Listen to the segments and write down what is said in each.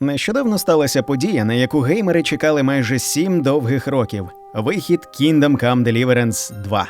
Нещодавно сталася подія, на яку геймери чекали майже сім довгих років вихід Kingdom Come Deliverance 2.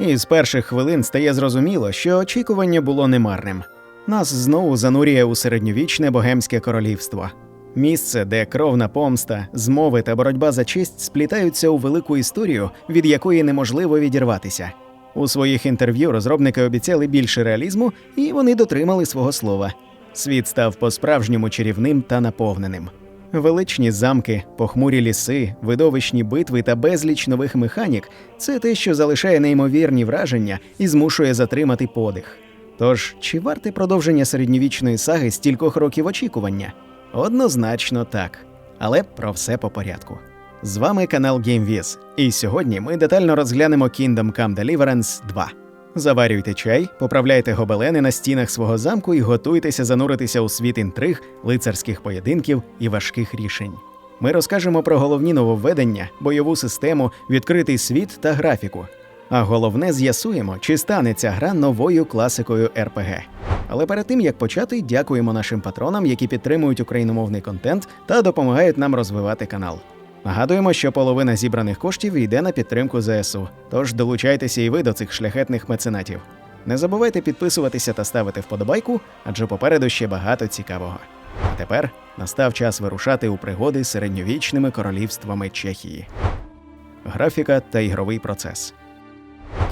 І з перших хвилин стає зрозуміло, що очікування було немарним. Нас знову занурює у середньовічне богемське королівство. Місце, де кровна помста, змови та боротьба за честь сплітаються у велику історію, від якої неможливо відірватися. У своїх інтерв'ю розробники обіцяли більше реалізму, і вони дотримали свого слова. Світ став по-справжньому чарівним та наповненим. Величні замки, похмурі ліси, видовищні битви та безліч нових механік це те, що залишає неймовірні враження і змушує затримати подих. Тож, чи варте продовження середньовічної саги стількох років очікування? Однозначно так. Але про все по порядку. З вами канал GameViz, і сьогодні ми детально розглянемо Kingdom Come Deliverance 2. Заварюйте чай, поправляйте гобелени на стінах свого замку і готуйтеся зануритися у світ інтриг, лицарських поєдинків і важких рішень. Ми розкажемо про головні нововведення, бойову систему, відкритий світ та графіку. А головне з'ясуємо, чи стане ця гра новою класикою РПГ. Але перед тим як почати, дякуємо нашим патронам, які підтримують україномовний контент та допомагають нам розвивати канал. Нагадуємо, що половина зібраних коштів йде на підтримку ЗСУ. Тож долучайтеся і ви до цих шляхетних меценатів. Не забувайте підписуватися та ставити вподобайку, адже попереду ще багато цікавого. А тепер настав час вирушати у пригоди з середньовічними королівствами Чехії. Графіка та ігровий процес.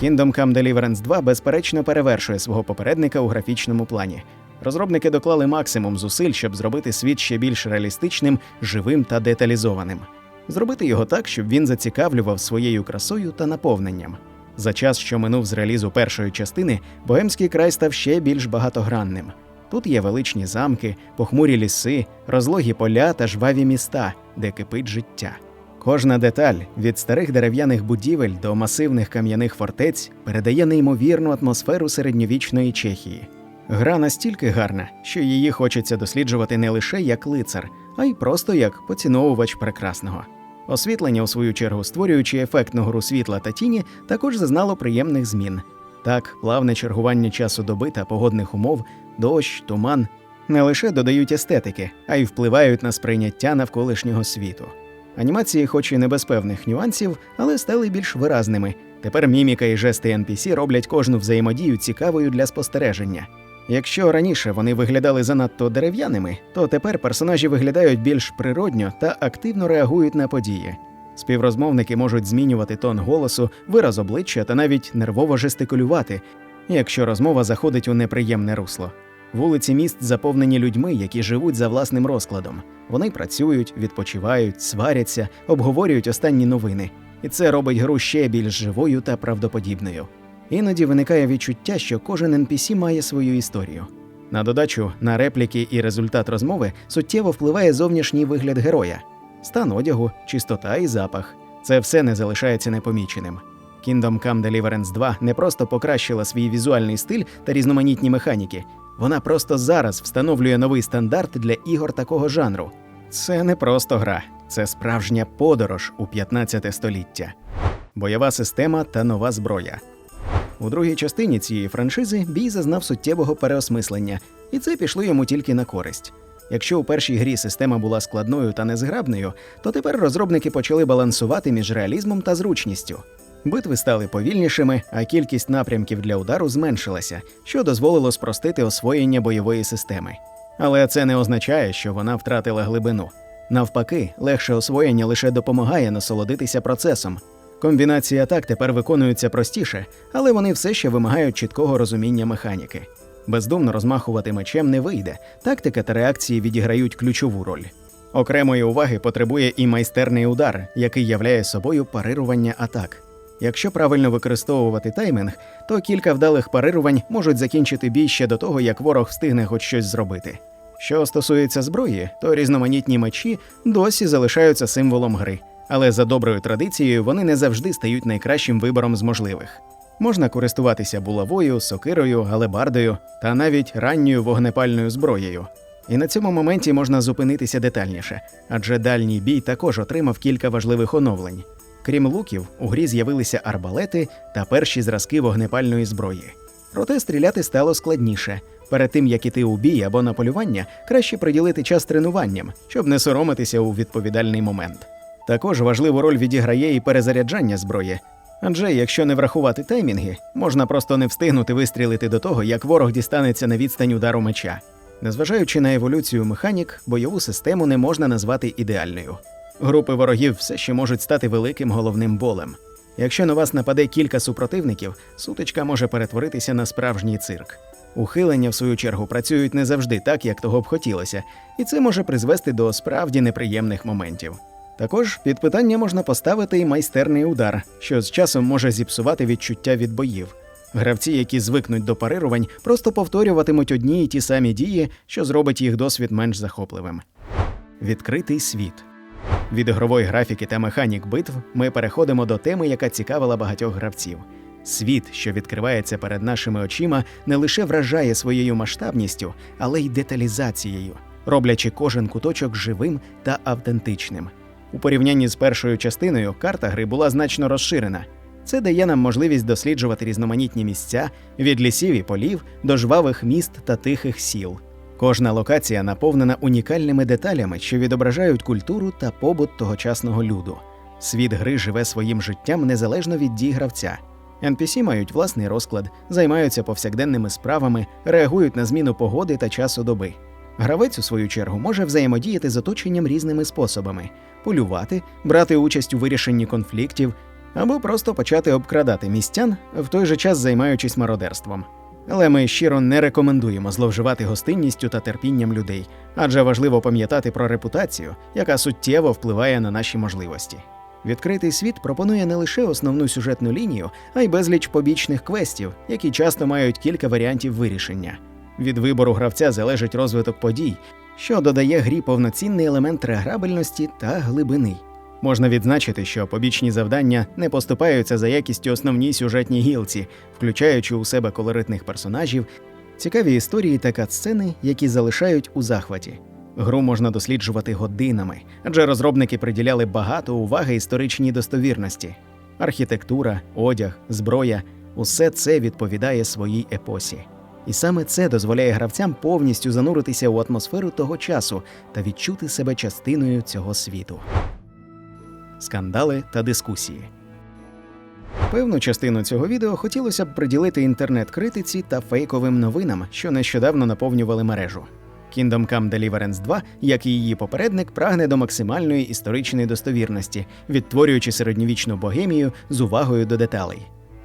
Kingdom Come Deliverance 2 безперечно перевершує свого попередника у графічному плані. Розробники доклали максимум зусиль, щоб зробити світ ще більш реалістичним, живим та деталізованим. Зробити його так, щоб він зацікавлював своєю красою та наповненням. За час, що минув з релізу першої частини, Богемський край став ще більш багатогранним. Тут є величні замки, похмурі ліси, розлогі поля та жваві міста, де кипить життя. Кожна деталь від старих дерев'яних будівель до масивних кам'яних фортець передає неймовірну атмосферу середньовічної Чехії. Гра настільки гарна, що її хочеться досліджувати не лише як лицар, а й просто як поціновувач прекрасного. Освітлення, у свою чергу, створюючи ефектну гру світла та тіні, також зазнало приємних змін. Так, плавне чергування часу доби та погодних умов, дощ, туман не лише додають естетики, а й впливають на сприйняття навколишнього світу. Анімації, хоч і не без певних нюансів, але стали більш виразними. Тепер міміка і жести NPC роблять кожну взаємодію цікавою для спостереження. Якщо раніше вони виглядали занадто дерев'яними, то тепер персонажі виглядають більш природньо та активно реагують на події. Співрозмовники можуть змінювати тон голосу, вираз обличчя та навіть нервово жестикулювати, якщо розмова заходить у неприємне русло. Вулиці міст заповнені людьми, які живуть за власним розкладом. Вони працюють, відпочивають, сваряться, обговорюють останні новини, і це робить гру ще більш живою та правдоподібною. Іноді виникає відчуття, що кожен NPC має свою історію. На додачу, на репліки і результат розмови суттєво впливає зовнішній вигляд героя, стан одягу, чистота і запах. Це все не залишається непоміченим. Kingdom Come Deliverance 2 не просто покращила свій візуальний стиль та різноманітні механіки, вона просто зараз встановлює новий стандарт для ігор такого жанру. Це не просто гра, це справжня подорож у 15 століття. Бойова система та нова зброя. У другій частині цієї франшизи бій зазнав суттєвого переосмислення, і це пішло йому тільки на користь. Якщо у першій грі система була складною та незграбною, то тепер розробники почали балансувати між реалізмом та зручністю. Битви стали повільнішими, а кількість напрямків для удару зменшилася, що дозволило спростити освоєння бойової системи. Але це не означає, що вона втратила глибину. Навпаки, легше освоєння лише допомагає насолодитися процесом. Комбінації атак тепер виконуються простіше, але вони все ще вимагають чіткого розуміння механіки. Бездумно розмахувати мечем не вийде, тактика та реакції відіграють ключову роль. Окремої уваги потребує і майстерний удар, який являє собою парирування атак. Якщо правильно використовувати таймінг, то кілька вдалих парирувань можуть закінчити бій ще до того, як ворог встигне хоч щось зробити. Що стосується зброї, то різноманітні мечі досі залишаються символом гри, але за доброю традицією вони не завжди стають найкращим вибором з можливих. Можна користуватися булавою, сокирою, галебардою та навіть ранньою вогнепальною зброєю. І на цьому моменті можна зупинитися детальніше, адже дальній бій також отримав кілька важливих оновлень. Крім луків, у грі з'явилися арбалети та перші зразки вогнепальної зброї. Проте стріляти стало складніше. Перед тим як іти у бій або на полювання, краще приділити час тренуванням, щоб не соромитися у відповідальний момент. Також важливу роль відіграє і перезаряджання зброї. Адже якщо не врахувати таймінги, можна просто не встигнути вистрілити до того, як ворог дістанеться на відстань удару меча. Незважаючи на еволюцію механік, бойову систему не можна назвати ідеальною. Групи ворогів все ще можуть стати великим головним болем. Якщо на вас нападе кілька супротивників, сутичка може перетворитися на справжній цирк. Ухилення, в свою чергу, працюють не завжди так, як того б хотілося, і це може призвести до справді неприємних моментів. Також під питання можна поставити і майстерний удар, що з часом може зіпсувати відчуття від боїв. Гравці, які звикнуть до парирувань, просто повторюватимуть одні й ті самі дії, що зробить їх досвід менш захопливим. Відкритий світ. Від ігрової графіки та механік битв ми переходимо до теми, яка цікавила багатьох гравців. Світ, що відкривається перед нашими очима, не лише вражає своєю масштабністю, але й деталізацією, роблячи кожен куточок живим та автентичним. У порівнянні з першою частиною карта гри була значно розширена. Це дає нам можливість досліджувати різноманітні місця від лісів і полів до жвавих міст та тихих сіл. Кожна локація наповнена унікальними деталями, що відображають культуру та побут тогочасного люду. Світ гри живе своїм життям незалежно від дій гравця. NPC мають власний розклад, займаються повсякденними справами, реагують на зміну погоди та часу доби. Гравець, у свою чергу, може взаємодіяти з оточенням різними способами: полювати, брати участь у вирішенні конфліктів або просто почати обкрадати містян, в той же час займаючись мародерством. Але ми щиро не рекомендуємо зловживати гостинністю та терпінням людей, адже важливо пам'ятати про репутацію, яка суттєво впливає на наші можливості. Відкритий світ пропонує не лише основну сюжетну лінію, а й безліч побічних квестів, які часто мають кілька варіантів вирішення. Від вибору гравця залежить розвиток подій, що додає грі повноцінний елемент реграбельності та глибини. Можна відзначити, що побічні завдання не поступаються за якістю основній сюжетній гілці, включаючи у себе колоритних персонажів, цікаві історії та катсцени, які залишають у захваті. Гру можна досліджувати годинами, адже розробники приділяли багато уваги історичній достовірності. Архітектура, одяг, зброя усе це відповідає своїй епосі. І саме це дозволяє гравцям повністю зануритися у атмосферу того часу та відчути себе частиною цього світу. Скандали та дискусії. Певну частину цього відео хотілося б приділити інтернет-критиці та фейковим новинам, що нещодавно наповнювали мережу. Kingdom Come Deliverance 2, як і її попередник, прагне до максимальної історичної достовірності, відтворюючи середньовічну богемію з увагою до деталей.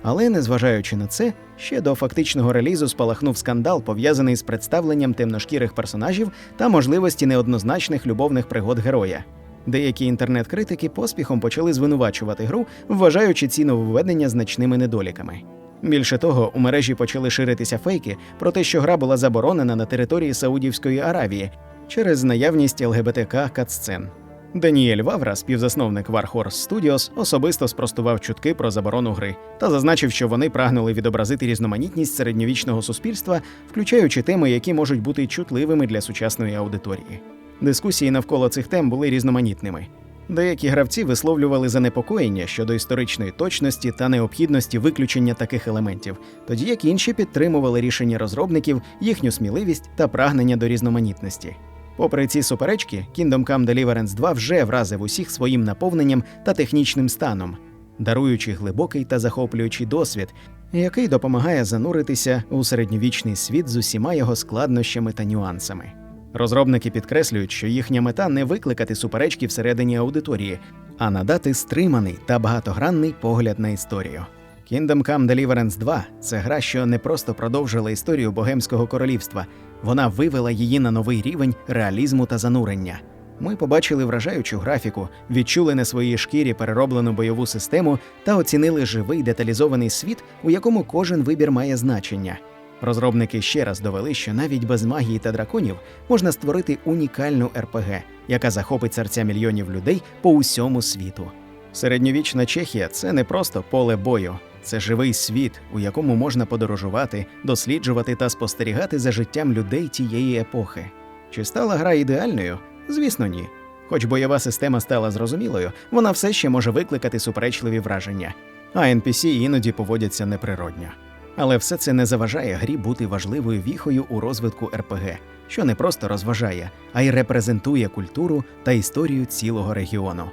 Але незважаючи на це, ще до фактичного релізу спалахнув скандал, пов'язаний з представленням темношкірих персонажів та можливості неоднозначних любовних пригод героя. Деякі інтернет-критики поспіхом почали звинувачувати гру, вважаючи ці нововведення значними недоліками. Більше того, у мережі почали ширитися фейки про те, що гра була заборонена на території Саудівської Аравії через наявність ЛГБТК катсцен. Даніель Вавра, співзасновник Warhorse Studios, особисто спростував чутки про заборону гри та зазначив, що вони прагнули відобразити різноманітність середньовічного суспільства, включаючи теми, які можуть бути чутливими для сучасної аудиторії. Дискусії навколо цих тем були різноманітними. Деякі гравці висловлювали занепокоєння щодо історичної точності та необхідності виключення таких елементів, тоді як інші підтримували рішення розробників, їхню сміливість та прагнення до різноманітності. Попри ці суперечки, Kingdom Come Deliverance 2 вже вразив усіх своїм наповненням та технічним станом, даруючи глибокий та захоплюючий досвід, який допомагає зануритися у середньовічний світ з усіма його складнощами та нюансами. Розробники підкреслюють, що їхня мета не викликати суперечки всередині аудиторії, а надати стриманий та багатогранний погляд на історію. Kingdom Come Deliverance 2 це гра, що не просто продовжила історію Богемського королівства, вона вивела її на новий рівень реалізму та занурення. Ми побачили вражаючу графіку, відчули на своїй шкірі перероблену бойову систему та оцінили живий деталізований світ, у якому кожен вибір має значення. Розробники ще раз довели, що навіть без магії та драконів можна створити унікальну РПГ, яка захопить серця мільйонів людей по усьому світу. Середньовічна Чехія це не просто поле бою, це живий світ, у якому можна подорожувати, досліджувати та спостерігати за життям людей тієї епохи. Чи стала гра ідеальною? Звісно, ні. Хоч бойова система стала зрозумілою, вона все ще може викликати суперечливі враження, а NPC іноді поводяться неприродньо. Але все це не заважає грі бути важливою віхою у розвитку РПГ, що не просто розважає, а й репрезентує культуру та історію цілого регіону.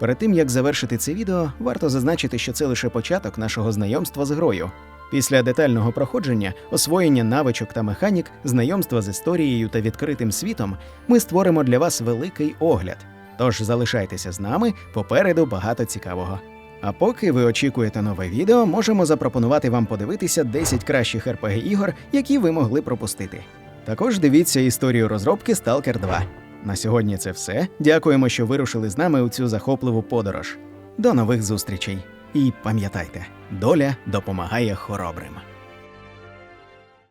Перед тим як завершити це відео, варто зазначити, що це лише початок нашого знайомства з грою. Після детального проходження, освоєння навичок та механік, знайомства з історією та відкритим світом, ми створимо для вас великий огляд. Тож залишайтеся з нами, попереду багато цікавого. А поки ви очікуєте нове відео, можемо запропонувати вам подивитися 10 кращих rpg ігор, які ви могли пропустити. Також дивіться історію розробки Stalker 2. На сьогодні це все. Дякуємо, що вирушили з нами у цю захопливу подорож. До нових зустрічей. І пам'ятайте, доля допомагає хоробрим.